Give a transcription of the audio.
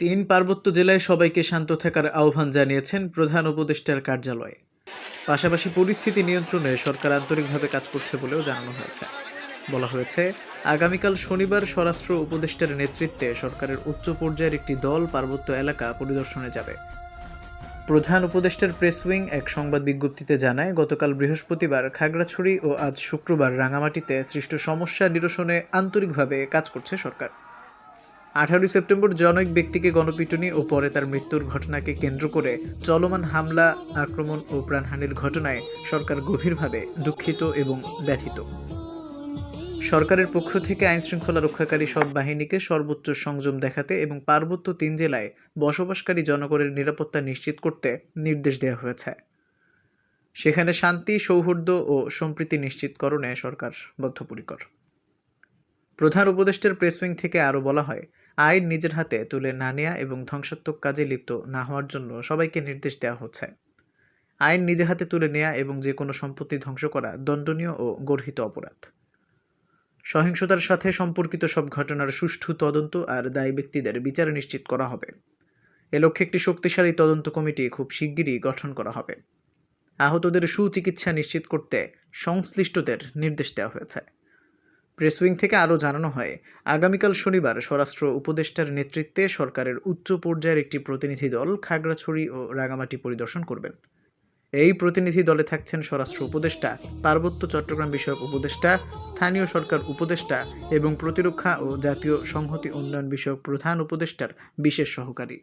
তিন পার্বত্য জেলায় সবাইকে শান্ত থাকার আহ্বান জানিয়েছেন প্রধান উপদেষ্টার কার্যালয়ে। পাশাপাশি পরিস্থিতি নিয়ন্ত্রণে সরকার আন্তরিকভাবে কাজ করছে বলেও জানানো হয়েছে। বলা হয়েছে, আগামীকাল শনিবার স্বরাষ্ট্র উপদেষ্টার নেতৃত্বে সরকারের উচ্চ পর্যায়ের একটি দল পার্বত্য এলাকা পরিদর্শনে যাবে। প্রধান উপদেষ্টার প্রেস উইং এক সংবাদ বিজ্ঞপ্তিতে জানায়, গতকাল বৃহস্পতিবার খাগড়াছড়ি ও আজ শুক্রবার রাঙামাটিতে সৃষ্ট সমস্যা নিরসনে আন্তরিকভাবে কাজ করছে সরকার। আঠারোই সেপ্টেম্বর জনৈক ব্যক্তিকে গণপিটুনি ও পরে তার মৃত্যুর ঘটনাকে কেন্দ্র করে চলমান হামলা, আক্রমণ ও প্রাণহানির ঘটনায় সরকার গভীরভাবে দুঃখিত এবং ব্যথিত। সরকারের পক্ষ থেকে আইনশৃঙ্খলা রক্ষাকারী সব বাহিনীকে সর্বোচ্চ সংযম দেখাতে এবং পার্বত্য তিন জেলায় বসবাসকারী জনগণের নিরাপত্তা নিশ্চিত করতে নির্দেশ দেওয়া হয়েছে। সেখানে শান্তি, সৌহার্দ্য ও সম্প্রীতি নিশ্চিতকরণে সরকার বদ্ধপরিকর। প্রধান উপদেষ্টার প্রেস উইং থেকে আরও বলা হয়, আইন নিজের হাতে তুলে না নেওয়া এবং ধ্বংসাত্মক কাজে লিপ্ত না হওয়ার জন্য সবাইকে নির্দেশ দেওয়া হচ্ছে। আইন নিজে হাতে তুলে নেওয়া এবং যে কোনো সম্পত্তি ধ্বংস করা দণ্ডনীয় ও গর্হিত অপরাধ। সহিংসতার সাথে সম্পর্কিত সব ঘটনার সুষ্ঠু তদন্ত আর দায়ী ব্যক্তিদের বিচার নিশ্চিত করা হবে। এ লক্ষ্যে একটি শক্তিশালী তদন্ত কমিটি খুব শিগগিরই গঠন করা হবে। আহতদের সুচিকিৎসা নিশ্চিত করতে সংশ্লিষ্টদের নির্দেশ দেওয়া হয়েছে। প্রেস উইং থেকে আরও জানানো হয়, আগামীকাল শনিবার স্বরাষ্ট্র উপদেষ্টার নেতৃত্বে সরকারের উচ্চ পর্যায়ের একটি প্রতিনিধি দল খাগড়াছড়ি ও রাঙামাটি পরিদর্শন করবেন। এই প্রতিনিধি দলে থাকছেন স্বরাষ্ট্র উপদেষ্টা, পার্বত্য চট্টগ্রাম বিষয়ক উপদেষ্টা, স্থানীয় সরকার উপদেষ্টা এবং প্রতিরক্ষা ও জাতীয় সংহতি উন্নয়ন বিষয়ক প্রধান উপদেষ্টার বিশেষ সহকারী।